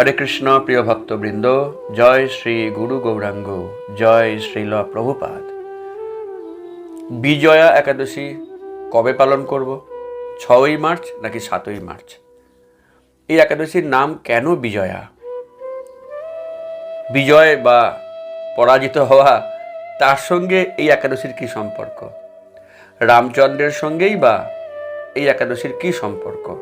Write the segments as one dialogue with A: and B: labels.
A: হরে কৃষ্ণ, প্রিয় ভক্তবৃন্দ, জয় শ্রী গুরু গৌরাঙ্গ, জয় শ্রীল প্রভুপাদ। বিজয়া একাদশী কবে পালন করব? ছয়ই মার্চ নাকি সাতই মার্চ? এই একাদশীর নাম কেন বিজয়া? বিজয় বা পরাজিত হওয়া, তার সঙ্গে এই একাদশীর কি সম্পর্ক? রামচন্দ্রের সঙ্গেই বা এই একাদশীর কি সম্পর্ক?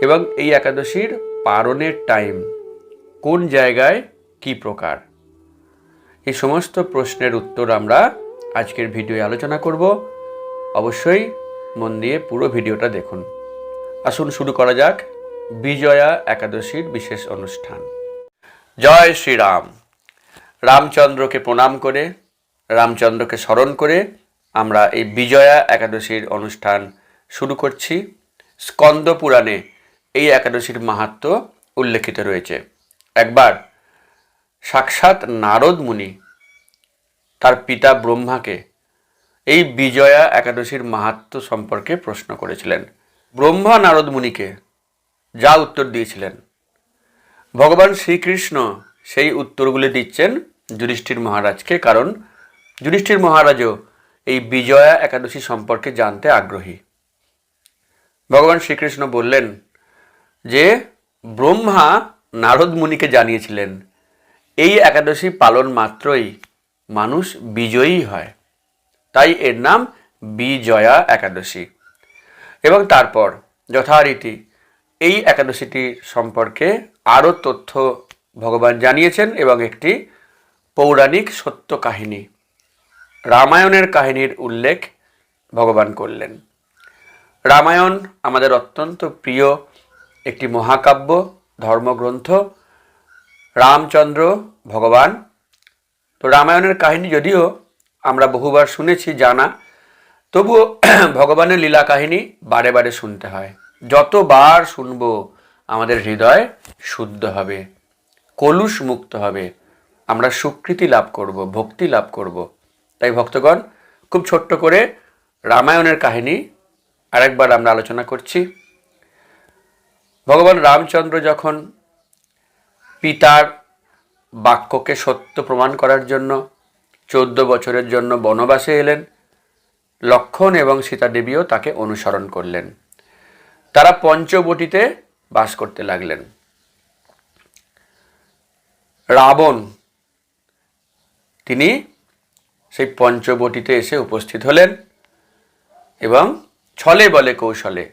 A: এবং এই একাদশীর পারণের টাইম কোন জায়গায় কি প্রকার? এই সমস্ত প্রশ্নের উত্তর আমরা আজকের ভিডিওয়ে আলোচনা করব। অবশ্যই মন দিয়ে পুরো ভিডিওটা দেখুন। আসুন শুরু করা যাক বিজয়া একাদশীর বিশেষ অনুষ্ঠান। জয় শ্রীরাম। রামচন্দ্রকে প্রণাম করে, রামচন্দ্রকে স্মরণ করে আমরা এই বিজয়া একাদশীর অনুষ্ঠান শুরু করছি। স্কন্দ পুরাণে এই একাদশীর মাহাত্ম উল্লেখিত রয়েছে। একবার সাক্ষাৎ নারদ মুনি তার পিতা ব্রহ্মাকে এই বিজয়া একাদশীর মাহাত্ম সম্পর্কে প্রশ্ন করেছিলেন। ব্রহ্মা নারদ মুনিকে যা উত্তর দিয়েছিলেন। ভগবান শ্রীকৃষ্ণ সেই উত্তরগুলি দিচ্ছেন যুধিষ্ঠির মহারাজকে, কারণ যুধিষ্ঠির মহারাজও এই বিজয়া একাদশী সম্পর্কে জানতে আগ্রহী। ভগবান শ্রীকৃষ্ণ বললেন যে ব্রহ্মা নারদ মুনিকে জানিয়েছিলেন, এই একাদশী পালন মাত্রই মানুষ বিজয়ী হয়। তাই এর নাম বিজয়া একাদশী। এবং তারপর যথারীতি এই একাদশীটি সম্পর্কে আরও তথ্য ভগবান জানিয়েছেন এবং একটি পৌরাণিক সত্য কাহিনী, রামায়ণের কাহিনীর উল্লেখ ভগবান করলেন। রামায়ণ আমাদের অত্যন্ত প্রিয় একটি মহাকাব্য, ধর্মগ্রন্থ, রামচন্দ্র, ভগবান। তো রামায়ণের কাহিনী যদিও আমরা বহুবার শুনেছি, জানা, তবুও ভগবানের লীলা কাহিনী বারে বারে শুনতে হয়। যতবার শুনব, আমাদের হৃদয় শুদ্ধ হবে, কলুষ মুক্ত হবে, আমরা সুকৃতি লাভ করব, ভক্তি লাভ করব। তাই ভক্তগণ, খুব ছোট্ট করে রামায়ণের কাহিনী আরেকবার আমরা আলোচনা করছি। ভগবান রামচন্দ্র যখন পিতার বাক্যকে সত্য প্রমাণ করার জন্য চোদ্দ বছরের জন্য বনবাসে এলেন, লক্ষণ এবং সীতা দেবীও তাকে অনুসরণ করলেন। তারা পঞ্চবটিতে বাস করতে লাগলেন। রাবণ, তিনি সেই পঞ্চবটিতে এসে উপস্থিত হলেন এবং ছলে বলে কৌশলে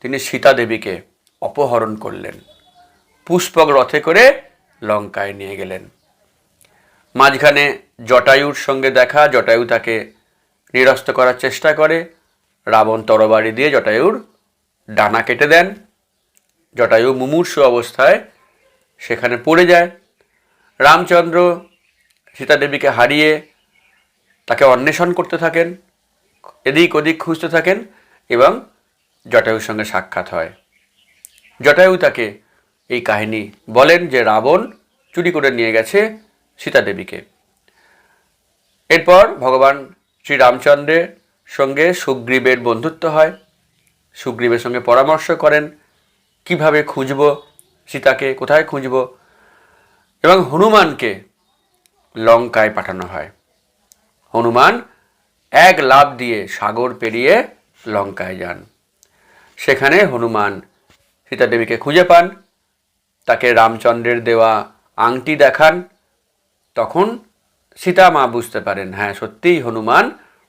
A: তিনি সীতা দেবীকে অপহরণ করলেন। পুষ্পক রথে করে লঙ্কায় নিয়ে গেলেন। মাঝখানে জটায়ুর সঙ্গে দেখা, জটায়ু তাকে নিরস্ত করার চেষ্টা করে। রাবণ তরবারি দিয়ে জটায়ুর ডানা কেটে দেন। জটায়ু মুমূর্ষু অবস্থায় সেখানে পড়ে যায়। রামচন্দ্র সীতা দেবীকে হারিয়ে তাকে অন্বেষণ করতে থাকেন, এদিক ওদিক খুঁজতে থাকেন এবং জটায়ুর সঙ্গে সাক্ষাৎ হয়। জটায়ু তাকে এই কাহিনী বলেন যে রাবণ চুরি করে নিয়ে গেছে সীতা দেবীকে এরপর ভগবান শ্রীরামচন্দ্রের সঙ্গে সুগ্রীবের বন্ধুত্ব হয়। সুগ্রীবের সঙ্গে পরামর্শ করেন, কীভাবে খুঁজব? সীতাকে কোথায় খুঁজব? এবং হনুমানকে লঙ্কায় পাঠানো হয়। হনুমান এক লাভ দিয়ে সাগর পেরিয়ে লঙ্কায় যান। সেখানে হনুমান সীতা দেবীকে খুঁজে পান, তাকে রামচন্দ্রের দেওয়া আংটি দেখান, তখন সীতা মা বুঝতে পারেন হ্যাঁ সত্যিই হনুমান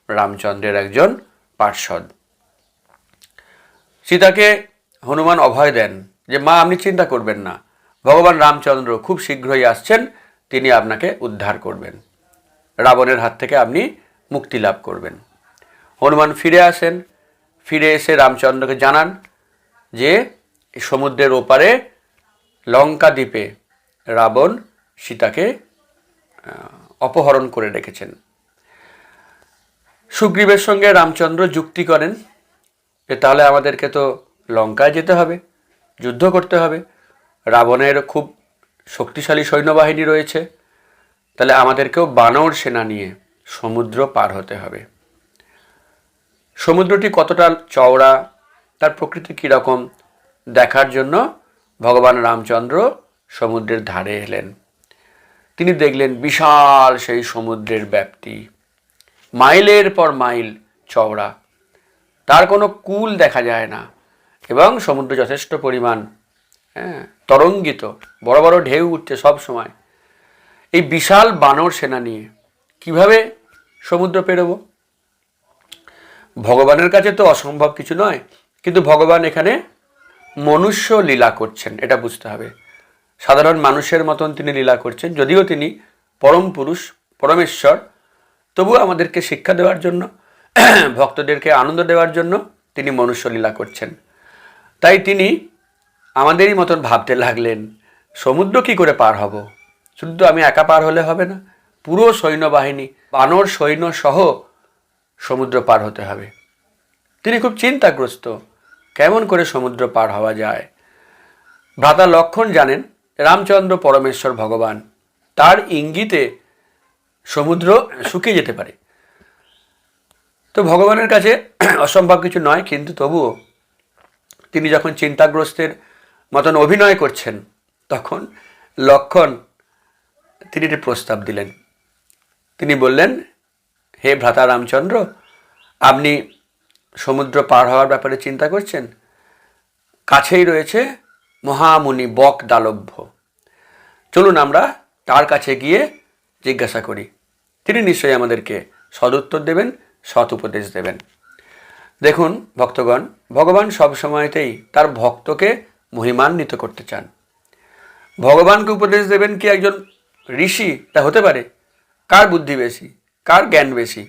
A: রামচন্দ্রের একজন পার্ষদ। সীতাকে হনুমান অভয় দেন যে, মা, আপনি চিন্তা করবেন না, ভগবান রামচন্দ্র খুব শীঘ্রই আসছেন, তিনি আপনাকে উদ্ধার করবেন। রাবণের হাত থেকে আপনি মুক্তি লাভ করবেন। হনুমান ফিরে আসেন, ফিরে এসে রামচন্দ্রকে জানান যে সমুদ্রের ওপারে লঙ্কা দ্বীপে রাবণ সীতাকে অপহরণ করে রেখেছেন। সুগ্রীবের সঙ্গে রামচন্দ্র যুক্তি করেন যে তাহলে আমাদেরকে তো লঙ্কায় যেতে হবে, যুদ্ধ করতে হবে। রাবণের খুব শক্তিশালী সৈন্যবাহিনী রয়েছে, তাহলে আমাদেরকেও বানর সেনা নিয়ে সমুদ্র পার হতে হবে। সমুদ্রটি কতটা চওড়া, তার প্রকৃতি কীরকম দেখার জন্য ভগবান রামচন্দ্র সমুদ্রের ধারে এলেন। তিনি দেখলেন বিশাল সেই সমুদ্রের ব্যাপ্তি। মাইলের পর মাইল চওড়া। তার কোনো কুল দেখা যায় না এবং সমুদ্র যথেষ্ট পরিমাণ হ্যাঁ তরঙ্গিত। বড় বড় ঢেউ উঠছে সব সময়। এই বিশাল বানর সেনা নিয়ে কীভাবে সমুদ্র পেরোবো? ভগবানের কাছে তো অসম্ভব কিছু নয়, কিন্তু ভগবান এখানে মনুষ্য লীলা করছেন, এটা বুঝতে হবে। সাধারণ মানুষের মতন তিনি লীলা করছেন, যদিও তিনি পরম পুরুষ, পরমেশ্বর। তবু আমাদেরকে শিক্ষা দেওয়ার জন্য, ভক্তদেরকে আনন্দ দেওয়ার জন্য তিনি মনুষ্য লীলা করছেন। তাই তিনি আমাদেরই মতন ভাবতে লাগলেন, সমুদ্র কি করে পার হব? শুধু আমি একা পার হলে হবে না, পুরো সৈন্যবাহিনী, বানর, সৈন্য সহ সমুদ্র পার হতে হবে। তিনি খুব চিন্তাগ্রস্ত কেমন করে সমুদ্র পার হওয়া যায়? ভ্রাতা লক্ষণ জানেন, রামচন্দ্র পরমেশ্বর ভগবান, তার ইঙ্গিতে সমুদ্র শুকিয়ে যেতে পারে। তো ভগবানের কাছে অসম্ভব কিছু নয়, কিন্তু তবুও তিনি যখন চিন্তাগ্রস্তের মতন অভিনয় করছেন, তখন লক্ষণ তিনি একটি প্রস্তাব দিলেন। তিনি বললেন, হে ভ্রাতা রামচন্দ্র, আপনি সমুদ্র পার হওয়ার ব্যাপারে চিন্তা করছেন? কাছেই রয়েছে মহামুনি বক দালভ্য। চলুন আমরা তার কাছে গিয়ে জিজ্ঞাসা করি। তিনি নিশ্চয়ই আমাদেরকে সদুত্তর দেবেন, সৎ উপদেশ দেবেন। দেখুন, ভক্তগণ, ভগবান সব সময়তেই তার ভক্তকে মহিমান্বিত করতে চান। ভগবানকে উপদেশ দেবেন কি একজন ঋষি? তা হতে পারে। কার বুদ্ধি বেশি? কার জ্ঞান বেশি?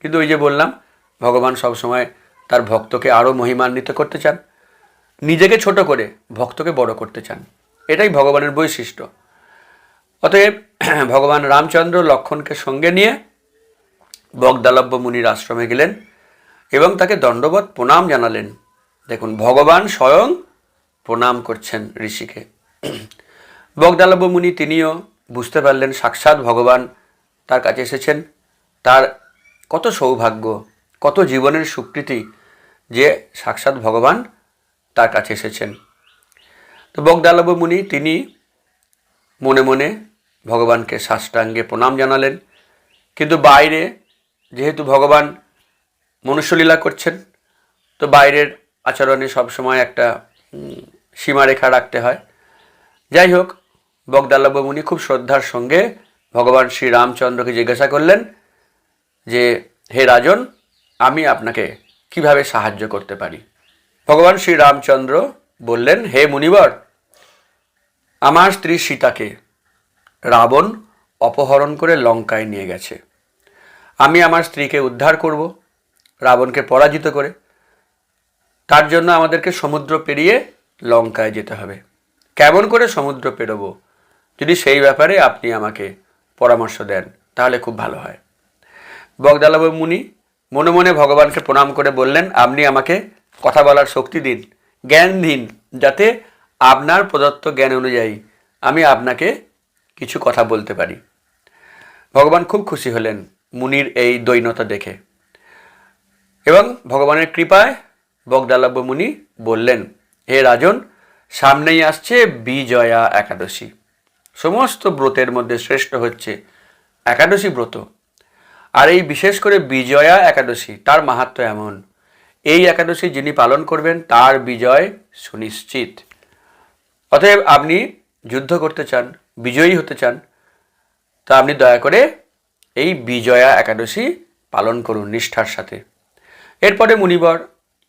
A: কিন্তু ওই যে বললাম ভগবান সবসময় তার ভক্তকে আরও মহিমান্বিত করতে চান, নিজেকে ছোট করে ভক্তকে বড় করতে চান। এটাই ভগবানের বৈশিষ্ট্য। অতএব ভগবান রামচন্দ্র লক্ষণকে সঙ্গে নিয়ে বগদালব্য মুনির আশ্রমে গেলেন এবং তাকে দণ্ডবত প্রণাম জানালেন। দেখুন, ভগবান স্বয়ং প্রণাম করছেন ঋষিকে। বগদালব্য মুনি তিনিও বুঝতে পারলেন, সাক্ষাৎ ভগবান তার কাছে এসেছেন। তার কত সৌভাগ্য কত জীবনের স্বীকৃতি যে সাক্ষাৎ ভগবান তার কাছে এসেছেন। তো বগদালব্য মুনি তিনি মনে মনে ভগবানকে সাষ্টাঙ্গে প্রণাম জানালেন। কিন্তু বাইরে যেহেতু ভগবান মনুষ্যলীলা করছেন, তো বাইরের আচরণে সবসময় একটা সীমারেখা রাখতে হয়। যাই হোক বগদালব্য মুনি খুব শ্রদ্ধার সঙ্গে ভগবান শ্রী রামচন্দ্রকে জিজ্ঞাসা করলেন যে, হে রাজন আমি আপনাকে কীভাবে সাহায্য করতে পারি? ভগবান শ্রী রামচন্দ্র বললেন, হে মুনিবর, আমার স্ত্রী সীতাকে রাবণ অপহরণ করে লঙ্কায় নিয়ে গেছে। আমি আমার স্ত্রীকে উদ্ধার করব, রাবণকে পরাজিত করে। তার জন্য আমাদেরকে সমুদ্র পেরিয়ে লঙ্কায় যেতে হবে। কেমন করে সমুদ্র পেরোবো? যদি সেই ব্যাপারে আপনি আমাকে পরামর্শ দেন, তাহলে খুব ভালো হয়। বগদালব মুনি মনে মনে ভগবানকে প্রণাম করে বললেন, আপনি আমাকে কথা বলার শক্তি দিন, জ্ঞান দিন, যাতে আপনার প্রদত্ত জ্ঞান অনুযায়ী আমি আপনাকে কিছু কথা বলতে পারি। ভগবান খুব খুশি হলেন মুনির এই দৈনতা দেখে। এবং ভগবানের কৃপায় বগদালব্য মুনি বললেন, হে রাজন, সামনেই আসছে বিজয়া একাদশী। সমস্ত ব্রতের মধ্যে শ্রেষ্ঠ হচ্ছে একাদশী ব্রত। আর এই বিশেষ করে বিজয়া একাদশী, তার মাহাত্ম এমন। এই একাদশী যিনি পালন করবেন, তার বিজয় সুনিশ্চিত। অতএব আপনি যুদ্ধ করতে চান, বিজয়ী হতে চান, তা আপনি দয়া করে এই বিজয়া একাদশী পালন করুন নিষ্ঠার সাথে। এরপরে মুনিবর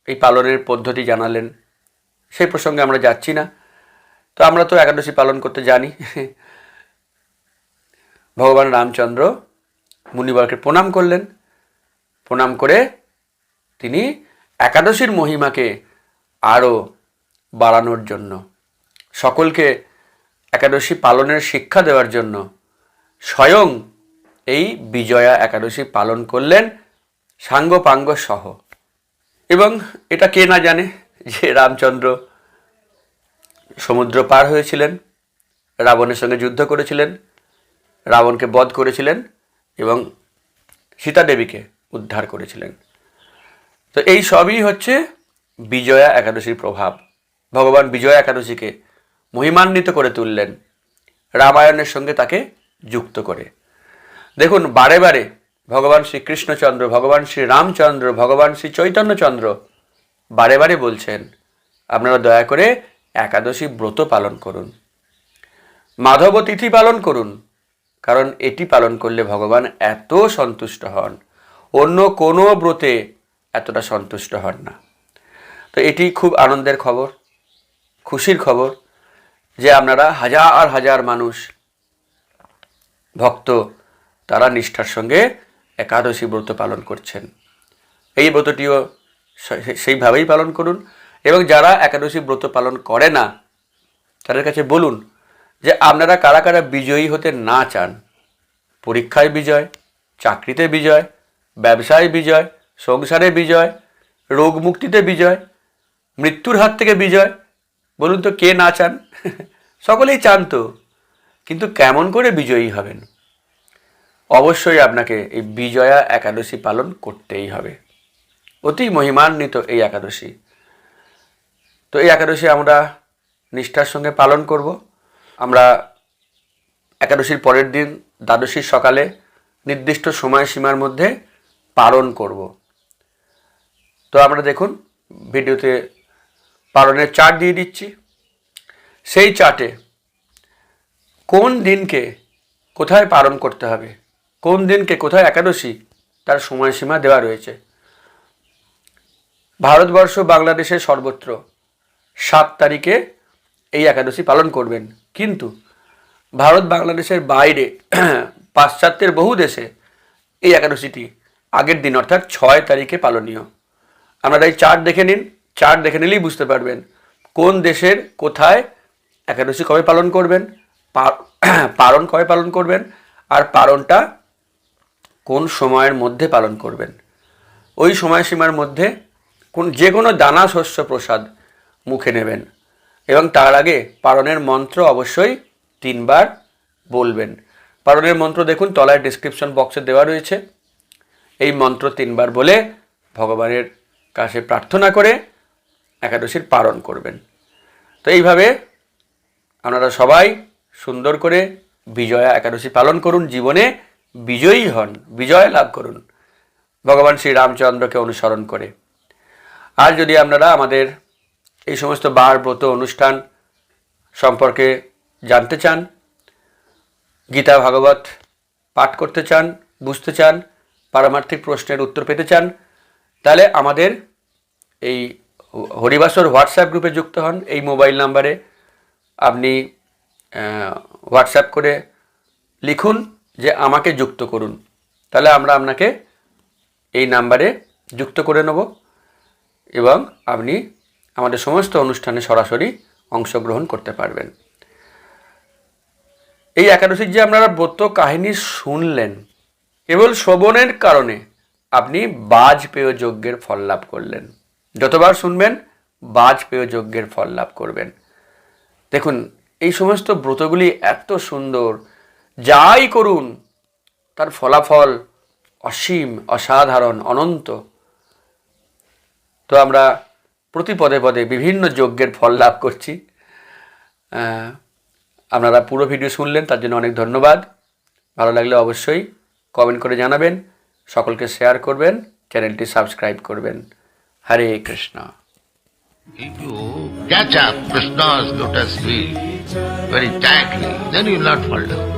A: এই পালনের পদ্ধতি জানালেন। সেই প্রসঙ্গে আমরা যাচ্ছি না। তো আমরা তো একাদশী পালন করতে জানি। ভগবান রামচন্দ্র মুনিবরকে প্রণাম করলেন। প্রণাম করে তিনি একাদশীর মহিমাকে আরও বাড়ানোর জন্য, সকলকে একাদশী পালনের শিক্ষা দেওয়ার জন্য স্বয়ং এই বিজয়া একাদশী পালন করলেন সাঙ্গ পাঙ্গ সহ। এবং এটা কে না জানে যে রামচন্দ্র সমুদ্র পার হয়েছিলেন, রাবণের সঙ্গে যুদ্ধ করেছিলেন, রাবণকে বধ করেছিলেন এবং সীতা দেবীকে উদ্ধার করেছিলেন। তো এই সবই হচ্ছে বিজয়া একাদশীর প্রভাব। ভগবান বিজয়া একাদশীকে মহিমান্বিত করে তুললেন, রামায়ণের সঙ্গে তাকে যুক্ত করে। দেখুন, বারে বারে ভগবান শ্রীকৃষ্ণচন্দ্র, ভগবান শ্রী রামচন্দ্র ভগবান শ্রী চৈতন্যচন্দ্র বারে বারে বলছেন, আপনারা দয়া করে একাদশী ব্রত পালন করুন। মাধব তিথি পালন করুন। কারণ এটি পালন করলে ভগবান এত সন্তুষ্ট হন। অন্য কোনো ব্রতে এতটা সন্তুষ্ট হন না। তো এটি খুব আনন্দের খবর, খুশির খবর যে আপনারা হাজার হাজার মানুষ, ভক্ত, তারা নিষ্ঠার সঙ্গে একাদশী ব্রত পালন করছেন। এই ব্রতটিও সেইভাবেই পালন করুন এবং যারা একাদশী ব্রত পালন করে না, তাদের কাছে বলুন যে আপনারা কারা কারা বিজয়ী হতে না চান? পরীক্ষায় বিজয়, চাকরিতে বিজয়, ব্যবসায় বিজয়, সংসারে বিজয়, রোগ মুক্তিতে বিজয়, মৃত্যুর হাত থেকে বিজয়, বলুন তো কে না চান? সকলেই চান তো, কিন্তু কেমন করে বিজয়ী হবেন? অবশ্যই আপনাকে এই বিজয়া একাদশী পালন করতেই হবে। অতি মহিমান্বিত এই একাদশী। তো এই একাদশী আমরা নিষ্ঠার সঙ্গে পালন করব। আমরা একাদশীর পরের দিন, দ্বাদশীর সকালে নির্দিষ্ট সময়সীমার মধ্যে পালন করব। তো আমরা দেখুন, ভিডিওতে পালনের চার্ট দিয়ে দিচ্ছি। সেই চার্টে কোন দিনকে কোথায় পালন করতে হবে, কোন দিনকে কোথায় একাদশী, তার সময়সীমা দেওয়া রয়েছে। ভারতবর্ষ, বাংলাদেশের সর্বত্র সাত তারিখে এই একাদশী পালন করবেন। কিন্তু ভারত বাংলাদেশের বাইরে পাশ্চাত্যের বহু দেশে এই একাদশীটি আগের দিন, অর্থাৎ ছয় তারিখে পালনীয়। আপনারা এই চার্ট দেখে নিন। চার্ট দেখে নিলেই বুঝতে পারবেন কোন দেশের কোথায় একাদশী কবে পালন করবেন পালন কবে পালন করবেন, আর পালনটা কোন সময়ের মধ্যে পালন করবেন। ওই সময়সীমার মধ্যে কোন যে কোনো দানা শস্য প্রসাদ মুখে নেবেন। এবং তার আগে পালনের মন্ত্র অবশ্যই তিনবার বলবেন। পালনের মন্ত্র দেখুন, তলায় ডিসক্রিপশন বক্সে দেওয়া রয়েছে। এই মন্ত্র তিনবার বলে ভগবানের কাছে প্রার্থনা করে একাদশীর পালন করবেন। তো এইভাবে আপনারা সবাই সুন্দর করে বিজয়া একাদশী পালন করুন, জীবনে বিজয়ী হন, বিজয় লাভ করুন। ভগবান শ্রী রামচন্দ্রকে অনুসরণ করে। আর যদি আপনারা আমাদের এই সমস্ত বার, ব্রত, অনুষ্ঠান সম্পর্কে জানতে চান, গীতা, ভাগবত পাঠ করতে চান, বুঝতে চান, পারমার্থিক প্রশ্নের উত্তর পেতে চান, তাহলে আমাদের এই হরিবাসর হোয়াটসঅ্যাপ গ্রুপে যুক্ত হন। এই মোবাইল নাম্বারে আপনি হোয়াটসঅ্যাপ করে লিখুন যে আমাকে যুক্ত করুন। তাহলে আমরা আপনাকে এই নাম্বারে যুক্ত করে নেব এবং আপনি আমাদের সমস্ত অনুষ্ঠানে সরাসরি অংশগ্রহণ করতে পারবেন। এই একাদশীর যে আপনারা ব্রত কাহিনী শুনলেন, কেবল শ্রবণের কারণে আপনি বাজপেয় যজ্ঞের ফল লাভ করলেন। যতবার শুনবেন বাজপেয় যজ্ঞের ফল লাভ করবেন। দেখুন, এই সমস্ত ব্রতগুলি এত সুন্দর, যাই করুন, তার ফলাফল অসীম, অসাধারণ, অনন্ত। তো আমরা প্রতি পদে পদে বিভিন্ন যজ্ঞের ফল লাভ করছি। আপনারা পুরো ভিডিও শুনলেন তার জন্য অনেক ধন্যবাদ। ভালো লাগলে অবশ্যই কমেন্ট করে জানাবেন সকলকে শেয়ার করবেন চ্যানেলটি সাবস্ক্রাইব করবেন। হরে Krishna.
B: Catch up Krishna's lotus feet very tightly, then you will not fall down.